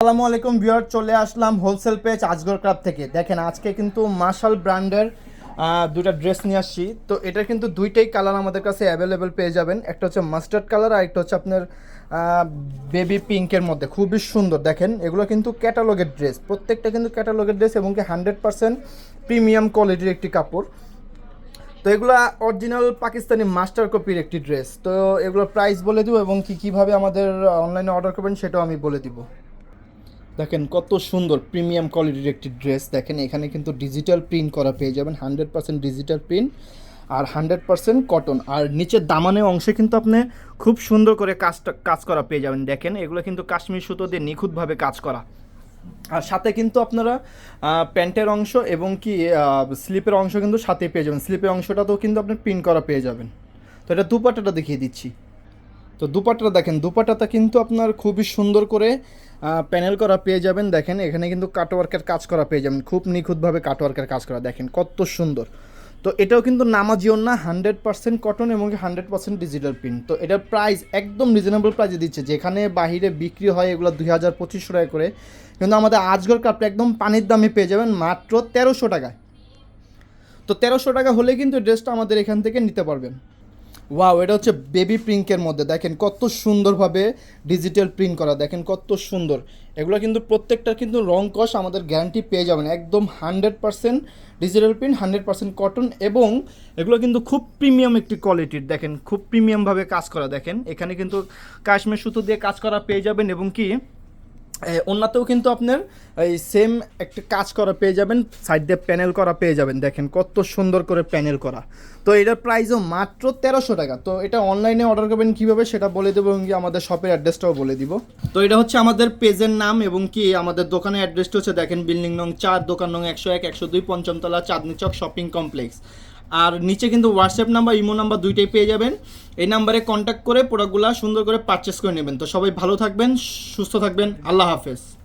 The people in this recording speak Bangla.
আসসালামু আলাইকুম ভিউয়ার, চলে আসলাম হোলসেল পেজ আজগর ক্লাব থেকে। দেখেন, আজকে কিন্তু মার্শাল ব্র্যান্ডের দুটা ড্রেস নিয়ে আসছি। তো এটার কিন্তু দুইটাই কালার আমাদের কাছে অ্যাভেলেবেল পেয়ে যাবেন। একটা হচ্ছে মাস্টার্ড কালার আর একটা হচ্ছে আপনার বেবি পিঙ্কের মধ্যে। খুবই সুন্দর। দেখেন, এগুলো কিন্তু ক্যাটালগের ড্রেস প্রত্যেকটা কিন্তু ক্যাটালগের ড্রেস এবং কি হান্ড্রেড পার্সেন্ট প্রিমিয়াম কোয়ালিটির একটি কাপড়। তো এগুলো অরিজিনাল পাকিস্তানি মাস্টার কপির একটি ড্রেস তো এগুলোর প্রাইস বলে দিব এবং কি কীভাবে আমাদের অনলাইনে অর্ডার করবেন সেটাও আমি বলে দিব। দেখেন কত সুন্দর প্রিমিয়াম কোয়ালিটির একটি ড্রেস দেখেন এখানে কিন্তু ডিজিটাল প্রিন্ট করা পেয়ে যাবেন হান্ড্রেড পার্সেন্ট ডিজিটাল প্রিন্ট আর হান্ড্রেড পার্সেন্ট কটন আর নিচের দামানের অংশে কিন্তু আপনি খুব সুন্দর করে কাজটা কাজ করা পেয়ে যাবেন। দেখেন এগুলো কিন্তু কাশ্মীর সুতো দিয়ে নিখুঁতভাবে কাজ করা। আর সাথে কিন্তু আপনারা প্যান্টের অংশ এবং কি স্লিপের অংশ কিন্তু সাথে পেয়ে যাবেন। স্লিপের অংশটাতেও কিন্তু আপনি প্রিন্ট করা পেয়ে যাবেন। তো এটা দুপাটাটা দেখিয়ে দিচ্ছি। তো দুপাট্টা দেখেন দুপাটাটা কিন্তু আপনার খুবই সুন্দর করে প্যানেল করা পেয়ে যাবেন। দেখেন, এখানে কিন্তু কাটওয়ার্কের কাজ করা পেয়ে যাবেন। খুব নিখুঁতভাবে কাটওয়ার্কের কাজ করা। দেখেন, কত সুন্দর। তো এটাও কিন্তু নামাজিও না হান্ড্রেড পার্সেন্ট কটন এবং হান্ড্রেড পার্সেন্ট ডিজিটাল প্রিন্ট তো এটার প্রাইস একদম রিজনেবল প্রাইসে দিচ্ছে। যেখানে বাহিরে বিক্রি হয়, এগুলো দুই হাজার পঁচিশশো টাকা করে। কিন্তু আমাদের আজগর কাপটা একদম পানির দামে পেয়ে যাবেন মাত্র তেরোশো টাকায়। তো তেরোশো টাকা হলে কিন্তু ড্রেসটা আমাদের এখান থেকে নিতে পারবেন। ওয়াও এটা হচ্ছে বেবি প্রিঙ্কের মধ্যে। দেখেন কত সুন্দরভাবে ডিজিটাল প্রিন্ট করা। দেখেন কত সুন্দর। এগুলো কিন্তু প্রত্যেকটা কিন্তু রং কষ আমাদের গ্যারান্টি পেয়ে যাবেন। একদম hundred percent digital print hundred percent cotton এবং এগুলো কিন্তু খুব প্রিমিয়াম একটি কোয়ালিটির দেখেন খুব প্রিমিয়ামভাবে কাজ করা। দেখেন এখানে কিন্তু কাশ্মীর সুতো দিয়ে কাজ করা পেয়ে যাবেন এবং কি অন্যতেও কিন্তু আপনার এই সেম একটা কাজ করা পেয়ে যাবেন সাইড দিয়ে প্যানেল করা পেয়ে যাবেন। দেখেন কত সুন্দর করে প্যানেল করা। তো এটার প্রাইসও মাত্র তেরোশো টাকা। তো এটা অনলাইনে অর্ডার করবেন কীভাবে সেটা বলে দেবো এবং কি আমাদের শপের অ্যাড্রেসটাও বলে দিব। তো এটা হচ্ছে আমাদের পেজের নাম এবং কি আমাদের দোকানের অ্যাড্রেসটা হচ্ছে দেখেন বিল্ডিং নং চার, দোকান নং একশো এক, একশো দুই, পঞ্চমতলা চাঁদনি চক শপিং কমপ্লেক্স আর নিচে কিন্তু হোয়াটসঅ্যাপ নাম্বার ইমো নাম্বার দুইটাই পেয়ে যাবেন। এই নাম্বারে কন্ট্যাক্ট করে প্রোডাক্টগুলো সুন্দর করে পারচেস করে নেবেন। তো সবাই ভালো থাকবেন, সুস্থ থাকবেন। আল্লাহ হাফেজ।